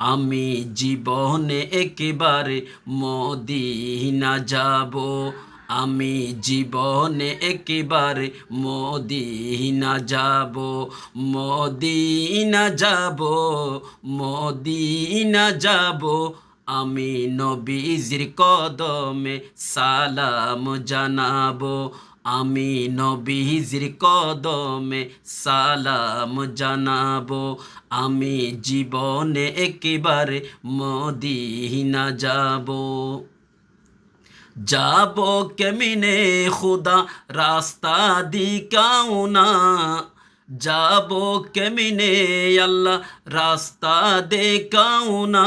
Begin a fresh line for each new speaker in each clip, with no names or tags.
আমি জীবনে একেবারে মদিনা যাব। আমি জীবনে একেবারে মদিনা যাব। মদিনা যাব মদিনা যাব। আমি নবীজির কদমে সালাম জানাব। আমি নবীজির কদমে সালাম জানাব। আমি জীবনে একেবারে মদিনা যাব। যাব কেমিনে খুদা? রাস্তা দিকাও না। যাব কেমিনে আল্লাহ? রাস্তা দেখাও না।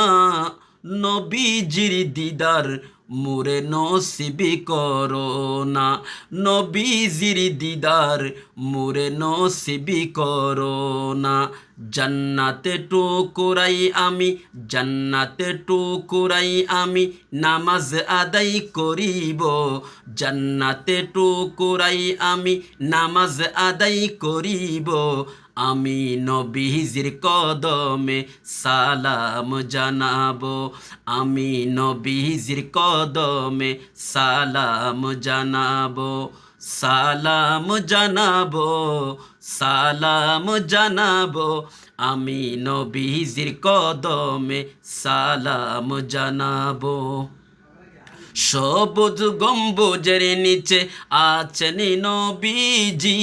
নবীজির দিদার, মুরে নসিবি করো না নবীজির দিদার, মুরে নসিবি করো না জান্নাতে টুকুরাই আমি, জান্নাতে টুকুরাই আমি নামাজ আদায় করিব। জান্নাতে টুকুরাই আমি নামাজ আদায় করিব। আমি নবীজির কদমে সালাম জানাব। আমি নবীজির কদমে সালাম জানাব। সালাম জানাব সালাম জানাব। আমি নবীজির কদমে সালাম জানাব। সবুজ গম্বুজের নিচে আছেন নবীজি।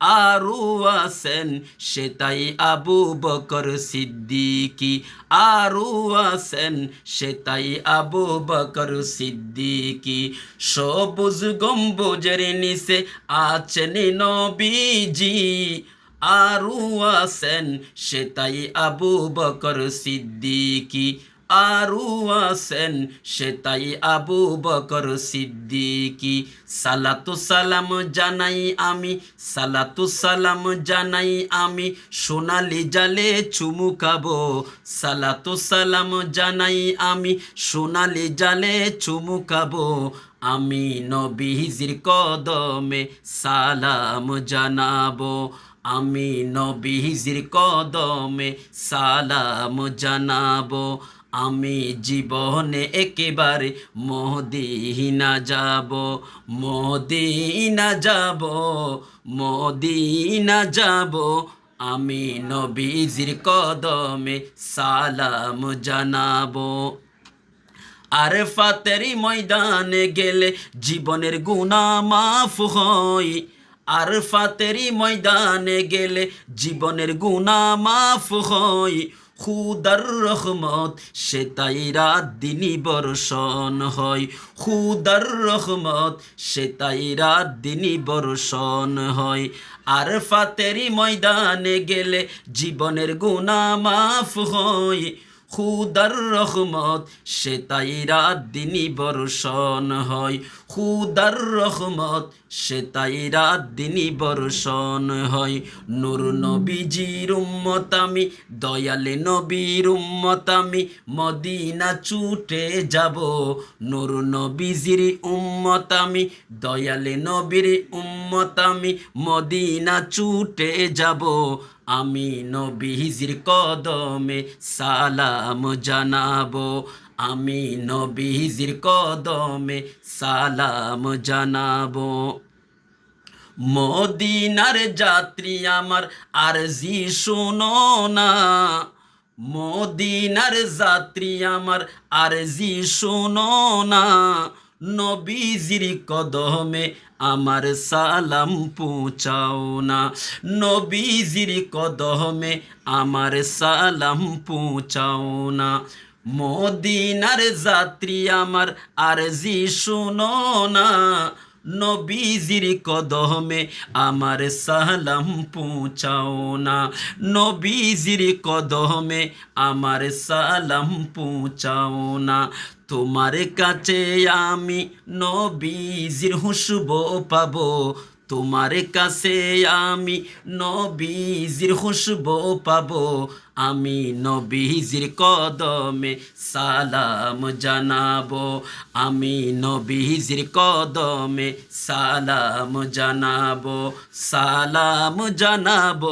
আরু আছেন সেটাই আবু বকর সিদ্দিকি। আরু আছেন সেটাই আবু বকর সিদ্দিকি। সবুজ গম্বুজের নিচে আছেন নবীজি। আরু আছেন সেটাই আবু বকর সিদ্দিকি। আরু আছেন সেটাই আবু বকর সিদ্দিকি। সালাতু সালাম জানাই আমি, সালাতু সালাম জানাই আমি, সোনালি জালে চুমুকাবো সালাতু সালাম জানাই আমি, সোনালি জালে চুমুকাবো আমি নবীজির কদমে সালাম জানাব। আমি নবীজির কদমে সালাম জানাব। আমি জীবনে একেবারে মদিনা যাব মদিনা যাব মদিনা যাব। আমি নবীজির কদমে সালাম জানাব। আর ফাতেরি ময়দানে গেলে জীবনের গুণা মাফ হয়। আর ফাতেরি ময়দানে গেলে জীবনের গুণা মাফ হয়। খুদার রহমত সে তাই রাত দিনই বর্ষণ হয়। খুদার রহমত সে তাই রাত দিনই বর্ষণ হয়। আর ফাতেরি ময়দানে গেলে জীবনের গুণা মাফ হয়। খুদার রহমত সে তাই রাত দিনই বর্ষণ হয়। খুদার রহমত সে তাই রাত দিনই বর্ষণ হয়। নূর নবীজির উম্মত আমি, দয়ালে নবীর উম্মত আমি, মদিনা ছুটে যাব। নূর নবীজির উম্মত আমি, দয়ালে নবীর উম্মত আমি, মদিনা ছুটে যাব। আমি নবীজির কদমে সালাম জানাব। আমি নবীজির কদমে সালাম জানাব। মদিনার যাত্রী আমার আর জি শোনো না। মদিনার যাত্রী আমার আর জি শোনো না। নবীজির কদমে আমার সালাম পৌঁছাও না। নবীজির কদমে আমার সালাম পৌঁছাও না। মদিনার যাত্রী আমার আর জি শুনো না। নবীজির কদমে আমার সালাম পৌঁছাও না। নবীজির কদমে আমার সালাম পৌঁছাও না। তোমার কাছে আমি নবীজির হুসব পাবো। তোমার কাছে আমি নবীজির খুশব পাবো। আমি নবীজির কদমে সালাম জানাব। আমি নবীজির কদমে সালাম জানাব। সালাম জানাব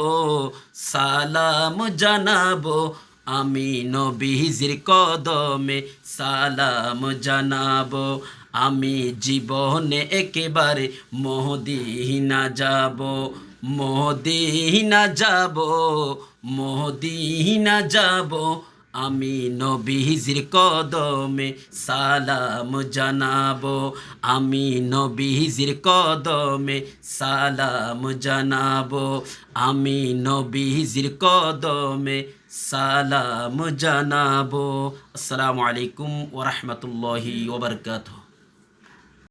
সালাম জানাব। আমি নবীজির কদমে সালাম জানাব। আমি জীবনে একেবারে মহদিনা যাব। মহদিনা যাব মহদিনা যাব। আমি নবীজির কদমে সালাম জানাব। আমি নবীজির কদমে সালাম জানাব। আমি নবীজির কদমে সালাম জানাব। আসসালামু আলাইকুম ওরহমতুল্লাহি ওবরকাতুহ